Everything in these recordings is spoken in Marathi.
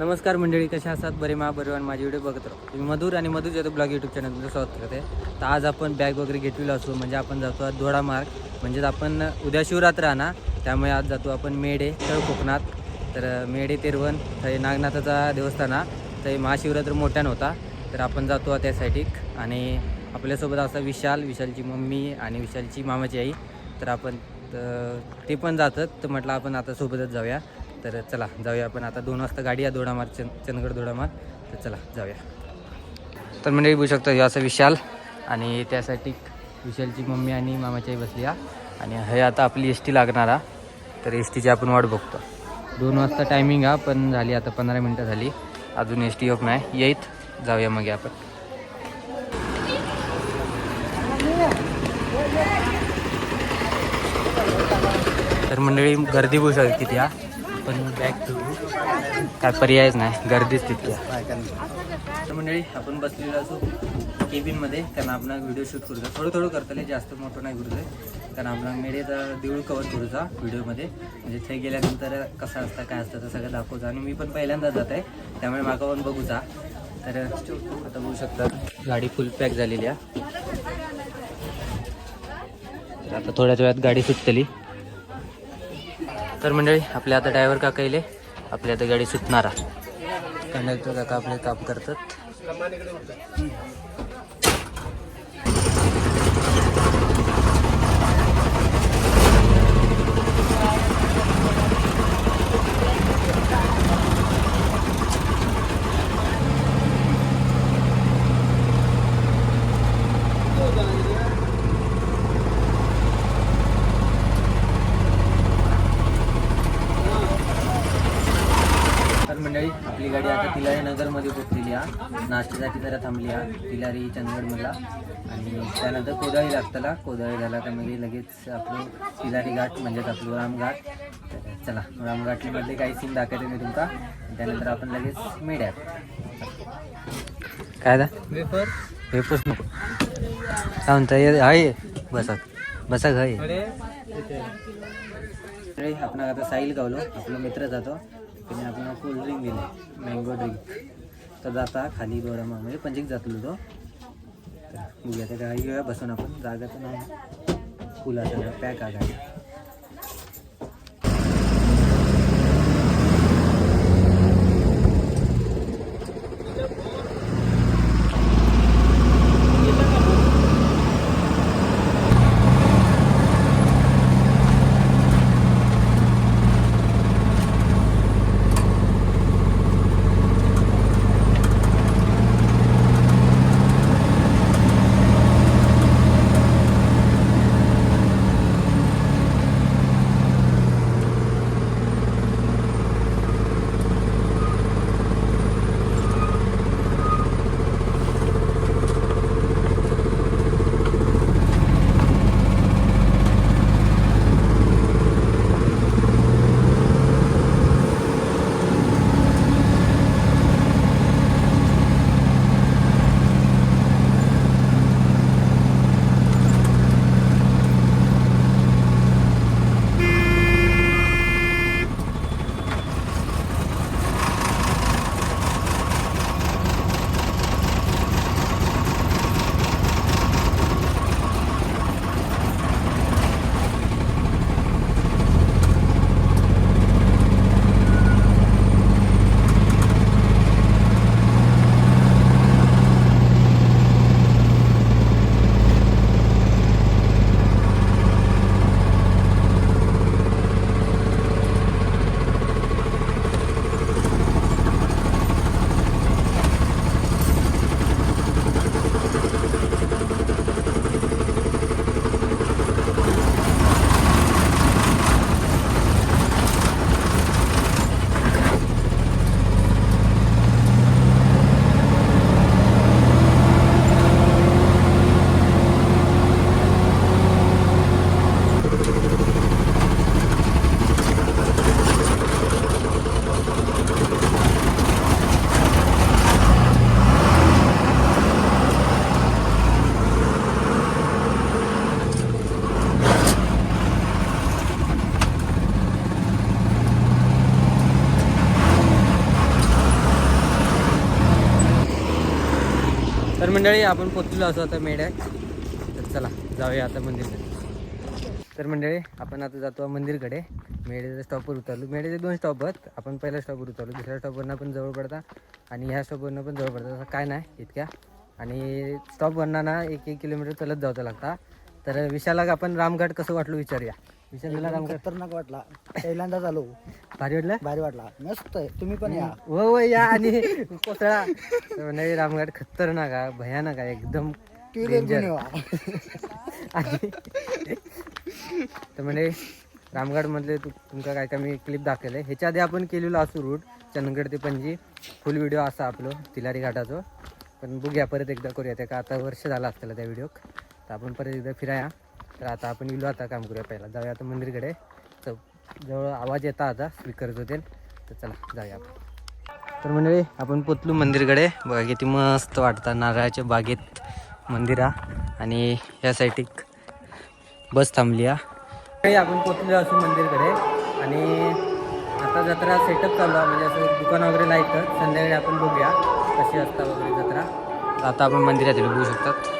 नमस्कार मंडळी कशा असतात बरे मा बरेवान माझे व्हिडिओ बघत राहतो मी मधुर आणि मधुर जातो ब्लॉग यूट्यूब चॅनल तुमचं स्वागत करते. तर आज आपण बॅग वगैरे घेतलेलो असू म्हणजे आपण जातो आज दोडा मार्ग. म्हणजेच आपण उद्या शिवरात्र आणा त्यामुळे आज जातो आपण मेढे तळ कोकणात. तर मेढे तिरवण थंय नागनाथाचा देवस्थान तर थंय महाशिवरात्र मोठ्यानं होता. तर आपण जातो त्यासाठी. आणि आपल्यासोबत असा विशाल विशालची मम्मी आणि विशालची मामाची आई. तर आपण ते पण जातात. तर म्हटलं आपण आता सोबतच जाऊया. तर चला जाऊया आपण आता. दोन वाजता गाडी आहे दोडामार चंद चंदगड दोडामार. तर चला जाऊया. तर म्हणजे बघू शकता हे असं विशाल आणि त्यासाठी विशालची मम्मी आणि मामाची बसली या आणि हे आता आपली एस टी लागणार आहे तर एस टीची आपण वाट बघतो. दोन वाजता टायमिंग हा पण झाली आता पंधरा मिनटं झाली. अजून एस टी येत नाही. येईत. जाऊया मग आपण. तर मंडळी गर्दी बघू शकते किती हा. पण बॅग ठेवू काय पर्यायच नाही. गर्दीच तितकी तर मंडळी आपण बसलेलो असो केबिनमध्ये कारण आपण व्हिडिओ शूट करूचा थोडं थोडं करतले जास्त मोठं नाही करूचं कारण आपला मेळेचा देऊळ कवर करूचा व्हिडिओमध्ये म्हणजे ते गेल्यानंतर कसं असतं काय असतं ते सगळं दाखवतो. आणि मी पण पहिल्यांदा जात आहे. त्यामुळे मागं पण बघूचा तर आता बघू शकता. गाडी फुल पॅक झालेली आहे. तर आता थोड्याच वेळात गाडी सुटतली. तर मंडळी आपल्या आता ड्रायव्हर काका येले आपल्या आता गाडी सुटणार कंडक्टर काका आपले काम करतात तर मंडळी आपली गाडी आता तिलारी नगरमध्ये पोचलेली आहे. नाश्त्यासाठी जरा थांबली आहे. तिलारी चंदगडमधला. आणि त्यानंतर कोदाळी लागतला. कोदाळी झाला का मग लगेच आपलं तिलारी घाट म्हणजेच आपलं रामघाट चला रामघाटमध्ये काही सीन दाखवते मी तुमका. त्यानंतर आपण लगेच मेड्यात काय दा? वेपर वेपर्स नको. काय म्हणता हाय बसा. बसा घाय आपण आता साहिल गावलो. आपला मित्र जातो. त्याने आपल्याला कोल्ड ड्रिंक दिले मँगो ड्रिंक तर जाता खाली गोडामा म्हणजे पंचिक जातलो तो. तर बघूया त्या गाडी घेऊया बसून आपण जागा तर नाही. फुलाचा पॅक आहे मंडळी आपण पोचलो असो आता मेढ्यात तर चला जाऊया आता मंदिरकडे तर मंडळी आपण आता जातो मंदिरकडे. मेढ्याच्या स्टॉपवर उतरलो. मेढ्याचे दोन स्टॉप आहेत. आपण पहिल्या स्टॉपवर उतरलो. दुसऱ्या स्टॉपवरनं पण जवळ पडता. आणि ह्या स्टॉपवरनं पण जवळ पडता. असं काय नाही इतक्या. आणि स्टॉपवरनं ना एक एक किलोमीटर चालत जावं लागता. तर विशाला आपण रामघाट कसं वाटलो विचारूया. विशाल खतरनाक वाटला. पहिल्यांदा चालू भारी वाटलं? भारी वाटला. मस्त आहे. तुम्ही पण या. व व या आणि कोसळा. मंडळी रामघाट खतरनाक आहे. भयानक आहे. एकदम आणि तर म्हणजे रामगडमधले तु तुमका काय काय मी क्लिप दाखवले ह्याच्या आधी आपण केलेलो असू रूट चंदगड ते पणजी. फुल व्हिडिओ असा आपलं तिलारी घाटाचं. पण बघूया परत एकदा करूया. त्या का आता वर्ष झालं असतं त्या व्हिडिओ तर आपण परत एकदा फिराया. तर आता आपण इलो आता काम करूया पहिला. जाऊया आता मंदिरकडे. तर जवळ आवाज येता आता. स्पीकरचं होते तर चला जाऊया आपण. तर मंडळी आपण पोचलो मंदिरकडे. बघा किती मस्त वाटतं. नारळाच्या बागेत मंदिरा. आणि या साईड एक बस थांबली आहे आपण पोचलो असू मंदिरकडे. आणि आता जत्रा सेटअप चालू आहे. म्हणजे असं दुकान वगैरे नाही तर संध्याकाळी आपण बघूया कशी असता वगैरे जत्रा. तर आता आपण मंदिरात बघू शकतात.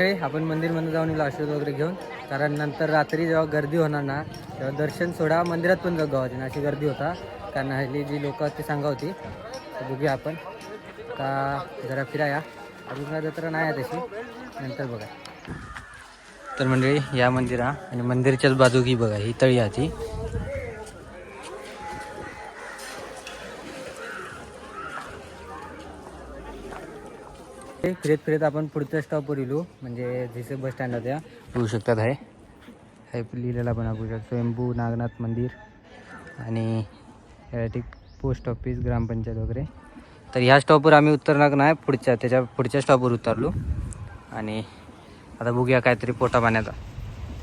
आपण मंदिरमध्ये जाऊन येलो आशीर्वाद वगैरे घेऊन. कारण नंतर रात्री जेव्हा गर्दी होणार ना तेव्हा दर्शन सोडा मंदिरात पण जाऊ गावाची अशी गर्दी होता. कारण हल्ली जी लोक ती सांगा होती. बघूया आपण. का जरा फिराया अजून काय जत्रा नाही आहे तशी. नंतर बघा. तर मंडळी या मंदिरा आणि मंदिरच्याच बाजू की बघा ही तळी आहे ती. फिरत फिरत आपण पुढच्या स्टॉपवर येलो. म्हणजे जिथे बस स्टँड त्या. बघू शकतात आहे. हे लिहिलेला पण आपण शकतो. स्वयंभू नागनाथ मंदिर आणि यासाठी पोस्ट ऑफिस ग्रामपंचायत वगैरे. तर ह्या स्टॉपवर आम्ही उतरणार नाही. पुढच्या त्याच्या पुढच्या स्टॉपवर उतरलो. आणि आता बघूया काहीतरी पोटा पाण्याचा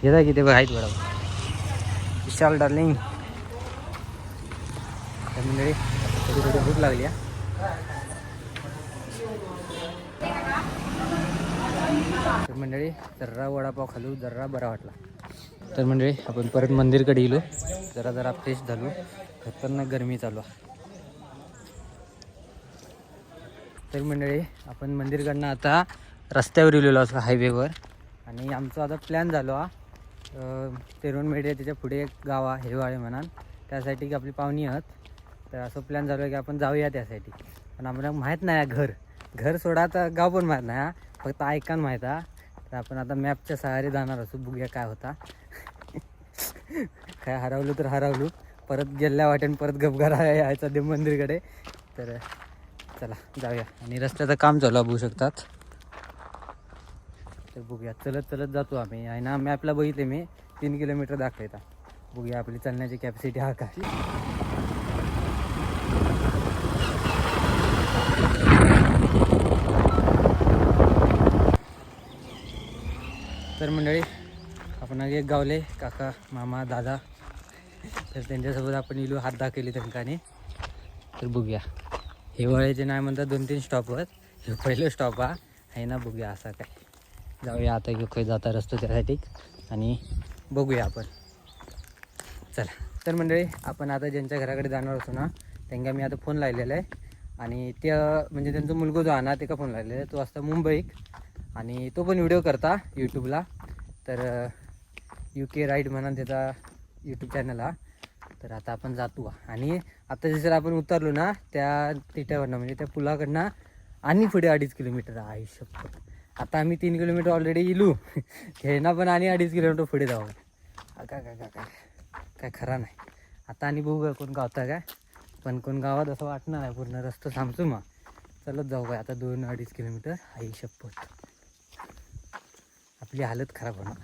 येता की ते बघ आहेत बडा विशाल डार्लिंग. मंडळी थोडी थोडी भूक लागली आहे तर मंडळी दर्रा वडापाव खालू दर्रा बरा वाटला. तर मंडळी आपण परत मंदिरकडे गेलो. जरा जरा फ्रेश झालो. खतरनाक गरमी चालू तर मंडळी आपण मंदिरकडनं आता रस्त्यावर गेलेलो असं हायवेवर आणि आमचा आता प्लॅन झालो हा. तेरोन मेढे त्याच्या पुढे एक गाव आहे हेवाळे म्हणाल. त्यासाठी की आपली पाहुणी आहात. तर असं प्लॅन झालो की आपण जाऊया त्यासाठी. पण आम्हाला माहीत नाही घर. घर सोडा तर गाव पण माहीत नाही हा. फक्त ऐकान माहीत हा. तर आपण आता मॅपच्या सहारे जाणार असू बघूया काय होता. काय हरवलो तर हरवलो. परत गेल्या वाटेन परत गपगारा यायचा देव मंदिरकडे. तर चला जाऊया. आणि रस्त्याचं काम चालू बघू शकतात. तर बघूया चलत चलत जातो आम्ही. आहे ना मॅपला बघितले मी. तीन किलोमीटर दाखवता. बघूया आपली चालण्याची कॅपॅसिटी हा काय. तर मंडळी आपण आगे एक गावले. काका मामा दादा. तर त्यांच्यासोबत आपण इलो हात दाखवले त्यांकाने. तर बघूया. हिवाळ्याचे नाही म्हणतात दोन तीन स्टॉप आहेत हे पहिलं स्टॉप हा. आहे ना बघूया असा काय. जाऊया आता की खय जाता रस्तो त्यासाठी. आणि बघूया आपण. चला. तर मंडळी आपण आता ज्यांच्या घराकडे जाणार असतो ना त्यांना मी आता फोन लावलेला आहे. आणि ते म्हणजे त्यांचा मुलगा जो आणा ना ते का फोन लावलेला आहे? तो असता मुंबईत आणि तो पण व्हिडिओ करता यूट्यूबला तर यू के राईड म्हणा त्याचा यूट्यूब चॅनल हा. तर आता आपण जातो. आणि आता जसं आपण उतरलो ना त्या तिट्यावरनं म्हणजे त्या पुलाकडनं आणि पुढे अडीच किलोमीटर आहे. शपथ आता आम्ही तीन किलोमीटर ऑलरेडी इलू. खेळणं पण आणि अडीच किलोमीटर पुढे जाऊ काय काय काय काय काय खरा नाही. आता आणि बघू का कोण गावता काय. पण कोण गावात असं वाटणार आहे पूर्ण रस्ता थांबतो मग. चलत जाऊ काय आता दोन अडीच किलोमीटर. आई शपथ आपली हालत खराब होणार.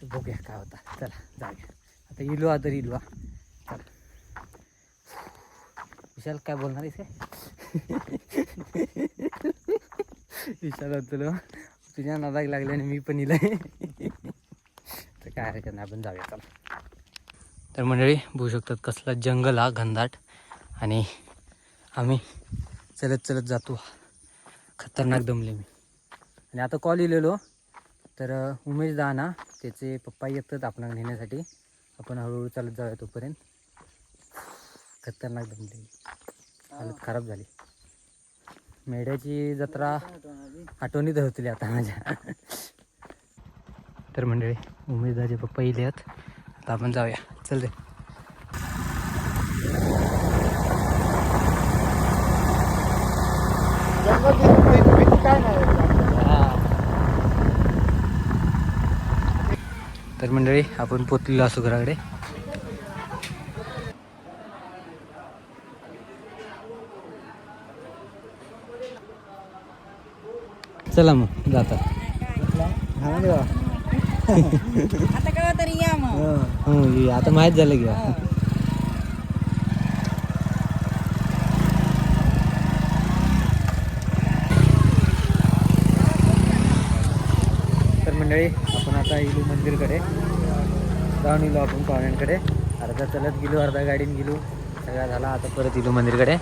तर बघूया काय होता. चला जाऊया. आता इलवा हा तर इलवा चला. विशाल काय बोलणार इथे? विशाल तुला तुझ्या नादाक लागल्याने मी पण इलाय तर काय हरकत नाही आपण जाऊया. चला. तर मंडळी बघू शकतात कसला जंगल हा घनदाट. आणि आम्ही चलत चलत जातो. खतरनाक दमले मी. आणि आता कॉल इलेलो. तर उमेश दा ना त्याचे पप्पा येतात आपण नेण्यासाठी. आपण हळूहळू चालत जाऊया तोपर्यंत. खतरनाक दमले हालत खराब झाली. मेढ्याची जत्रा आठवणीत होतील आता माझ्या. तर मंडळी उमेशदाचे पप्पा इले आहेत. आता आपण जाऊया. चल रे. तर मंडळी आपण पोचलेलो असू घराकडे. चला मग जाता. हा बा. आता कवा तरी या मग. ये, आता माहीत झालं की. मंडळी आपण आता इलू मंदिरकडे जाऊन इलो आपण पाहुण्यांकडे. अर्धा चलत गेलो अर्धा गाडीने गेलो. सगळा झाला आता परत इलो मंदिरकडे.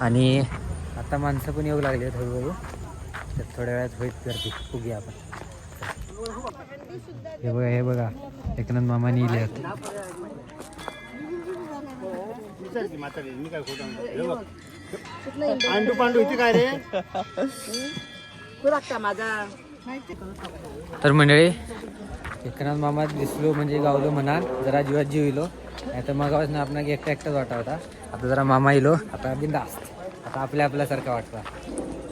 आणि आता माणसं पण येऊ लागली आहेत हळूहळू. तर थोड्या वेळात होईत गर्दी. बघूया आपण. हे बघा हे बघा. एकनाथ मामानी इले आहेत पांडू पांडू इथे काय रे? तू लागता माझा. तर मंडळी एकनाथ मामा दिसलो म्हणजे गावलो म्हणा जरा जीवात जीव इलो. नाही तर मग आपण एकटा एकटाच वाटा होता. आता जरा मामा इलो आता बिंदास्त आता आपल्या आपल्यासारखा वाटतं.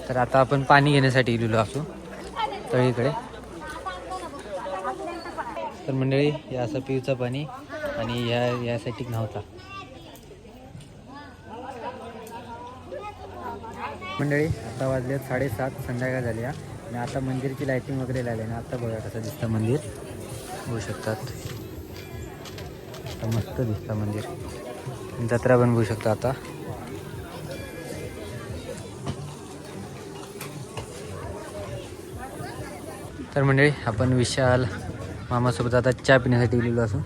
तर आता आपण पाणी घेण्यासाठी गेलेलो असू. तळीकडे तर मंडळी हे असं पिऊचं पाणी आणि या यासाठी नव्हता मंडळी आता वाजले साडेसात संध्याकाळ झाली हा. आणि आता मंदिरची लायटिंग वगैरे लागली ना आता बघा कसं दिसतं मंदिर. बघू शकतात. आता मस्त दिसतं मंदिर. जत्रा पण बघू शकता आता. तर मंडळी आपण विशाल मामासोबत आता चहा पिण्यासाठी गेलेलो असू.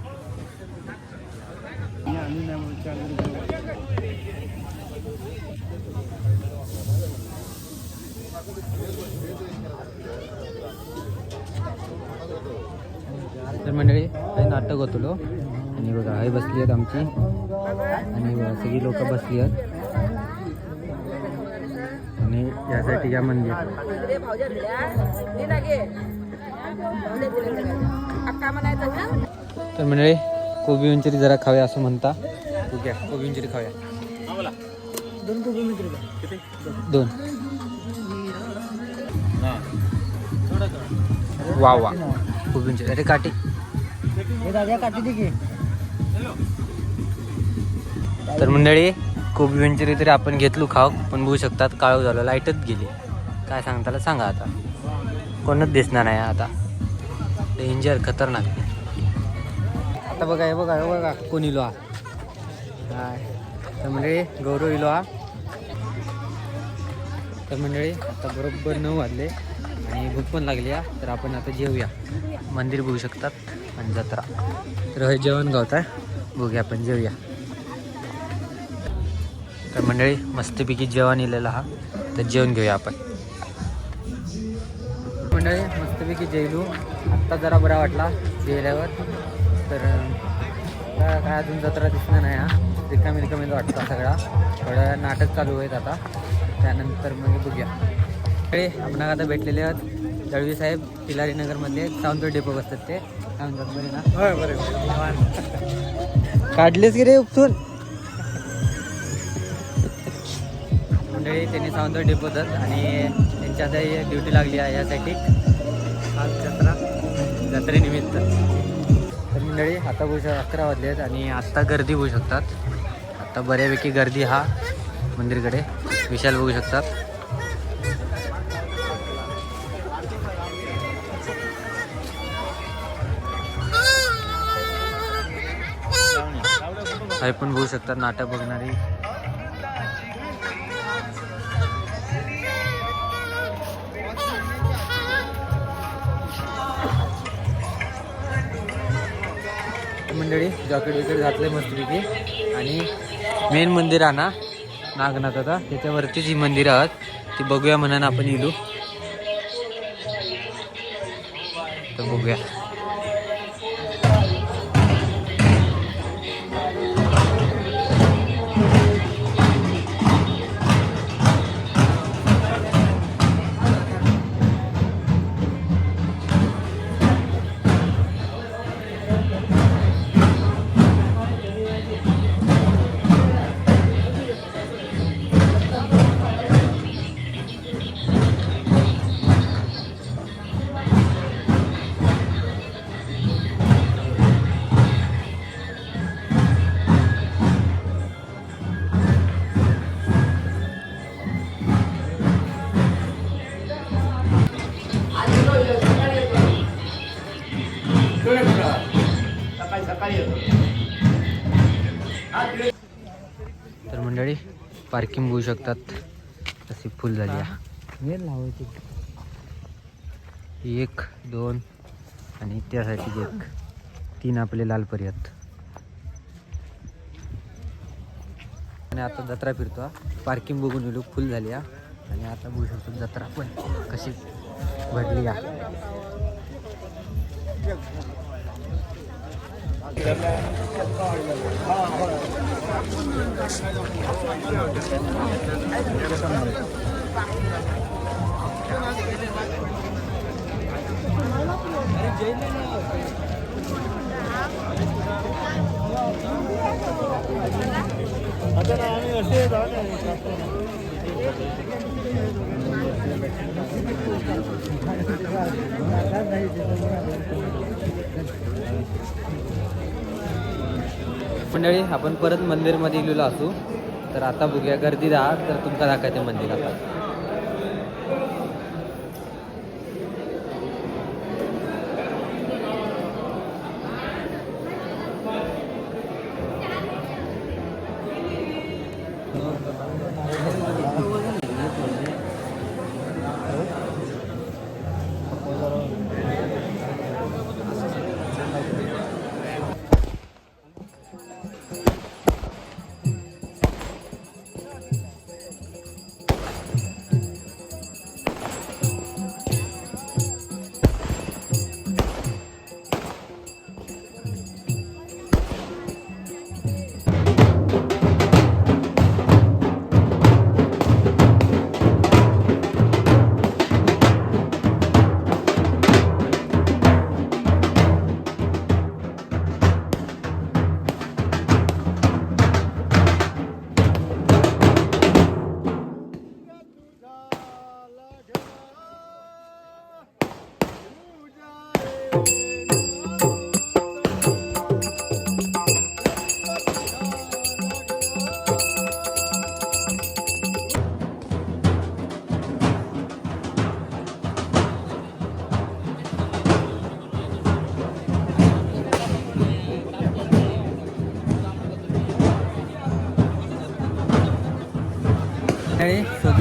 तर मंडळी काही नाटक होतो आणि बघा आई बसली आहेत आमची. आणि सगळी लोक बसली आहेत. आणि यासाठी या मंदिर. तर मंडळी कोबी उंचरी जरा खाऊया असं म्हणता. बघूया कोबी उंचरी खाऊया. दोन कोबी दोन. वा वा. कोबी मंचुरी. अरे काठी. तर मंडळी खूप मंचुरी तरी आपण घेतलो खाऊ पण बघू शकतात काळू झालं लाईटच गेली. काय सांगताला सांगा आता. कोणच दिसणार नाही आता. डेंजर खतरनाक. आता बघा हे बघा हे बघा कोण इलो हा. तर मंडळी गौरव इलो हा. तर मंडळी आता बरोबर नऊ वाजले आणि भूक पण लागली तर आपण आता जेवूया मंदिर बघू शकतात. आणि जत्रा. तर हे जेवण गावत आहे. बघूया आपण जेवूया. तर मंडळी मस्तपैकी जेवण येलेलं हा. तर जेवण घेऊया आपण. मंडळी मस्तपैकी जेवलो. आत्ता जरा बरा वाटला जेवल्यावर. तर काय अजून जत्रा दिसणार नाही हा. रिकामी रिकामी वाटतं सगळा. थोडं नाटक चालू आहेत आता. त्यानंतर मग बघूया. मंडळी आपण आता भेटलेले आहेत. दळवी साहेब तिलारी नगरमध्ये सावंतवाडी डेपो बसतात ते. काय बरे ना? काढलेच की रे उपसून मंडळी त्यांनी सावंतवाडी डेपोतात आणि त्यांची आता ड्युटी लागली आहे यासाठी. आज जत्रा. जत्रेनिमित्त. तर मंडळी आता बघू शक अकरा वाजले आहेत आणि आत्ता गर्दी बघू शकतात. आत्ता बऱ्यापैकी गर्दी हा मंदिरकडे. विशाल बघू शकतात. हे पण बघू शकतात नाटक बघणारी. मंडळी जॉकेट विकेट घातले मस्तपैकी. आणि मेन मंदिर आहे ना नागनाथाचा आता. त्याच्यावरती जी मंदिरं आहात. ती बघूया म्हणून आपण इलो. तर बघूया. तर मंडळी पार्किंग बघू शकतात. तशी फुल झाली आहे. लावायची. एक दोन आणि त्यासाठी एक. तीन आपले लाल पर्यंत आणि आता जत्रा फिरतो पार्किंग बघून गेलो फुल झाली हा. आणि आता बघू शकतो जत्रा पण कशी भरली या 啊，对对，这套的啊，मंडळी आपण परत मंदिरमध्ये गेलेलो असू तर आता बघूया गर्दी राहा तर तुमका दाखवायचं मंदिर आता.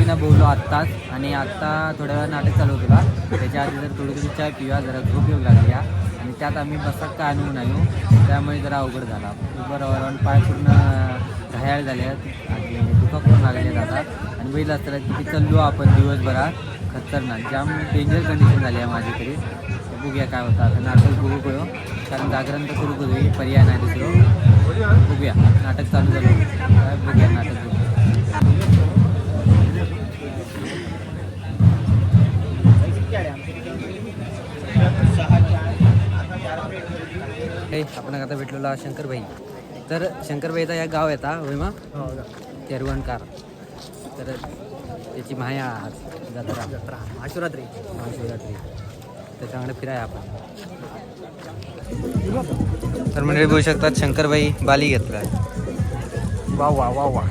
मंडळी बोललो आत्ताच आणि आत्ता थोड्या वेळा नाटक चालू होतं का त्याच्या आधी जर थोडी थोडी चाय पिऊया जरा झोप येऊ लागली या. आणि त्यात आम्ही बसात काय आणून आलो त्यामुळे जरा अवघड झाला. उभं आणि पाय पूर्ण घायाळ झाले आहेत. आणि दुखा करून लागले आता. आणि बैल असताना तिथे चाललो आपण दिवसभरात. खतरनाक. जाम डेंजर कंडिशन झाली आहे माझ्याकडे बघूया काय होतं. आता नाटक बघू करू कारण जागरण तर करू करू पर्याय नाही दुसरं. बघूया. नाटक चालू झालं. काय बघूया नाटक हे आपण आता भेटलेलो आहोत शंकरबाई. तर शंकरबाईचा या गाव येता होय मग? तेरवणकार. तर त्याची माया आज जत्रा. जत्रा. महाशिवरात्री. महाशिवरात्री. त्याच्याकडे फिराय आपण. तर मंडळी बघू शकतात शंकरबाई बाली घेतला वा वा वा वा.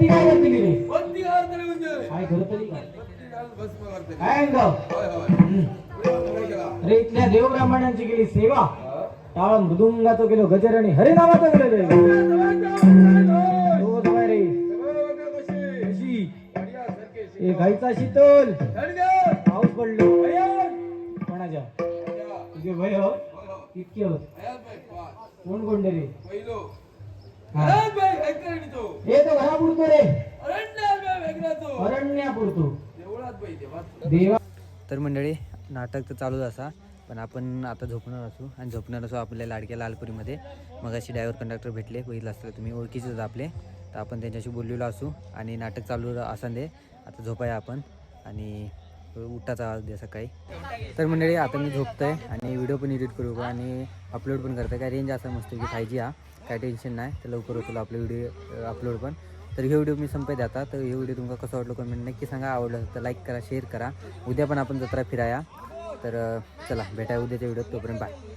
बत्ती काय करते गेली काय तरी काय. अरे इथल्या देवब्राह्मणांची गेली सेवा. टाळ मृदुंगाचं गेलो गजर आणि हरिनामाचं गेलो हो, रे. ए गाईचा शीतल. पाऊस पडलो. कोणाच्या? तुझे भय हो. इतके होत कोण कोण रे? हा. तर घरा पुरतो रे अरण्या पुरतो देवा तर मंडळी नाटक तर चालूच असा पण आपण आता झोपणार असू आणि झोपणार असू आपल्या लाडक्या लालपुरीमध्ये. मग अशी ड्रायव्हर कंडक्टर भेटले बघितलं असतं तुम्ही ओळखीचेच आपले. तर आपण त्यांच्याशी बोललेलो असू आणि नाटक चालू असन दे. आता झोपाया आपण आणि उठाचा आवाज द्या सकाळी. तर मंडळी आता मी झोपतोय आणि व्हिडिओ पण एडिट करू का आणि अपलोड पण करतोय काय रेंज असं मस्त की फाय जी हा. काय टेन्शन नाही. तर लवकर होतो आपले व्हिडिओ अपलोड पण. तर हे व्हिडिओ मी संपत आता. तर हे व्हिडिओ तुमका कसं वाटलं कमेंट नक्की सांगा. आवडलं तर लाईक करा शेअर करा. उद्या पण आपण जत्रा फिराया. तर चला भेटाय उद्याच्या व्हिडिओत तोपर्यंत बाय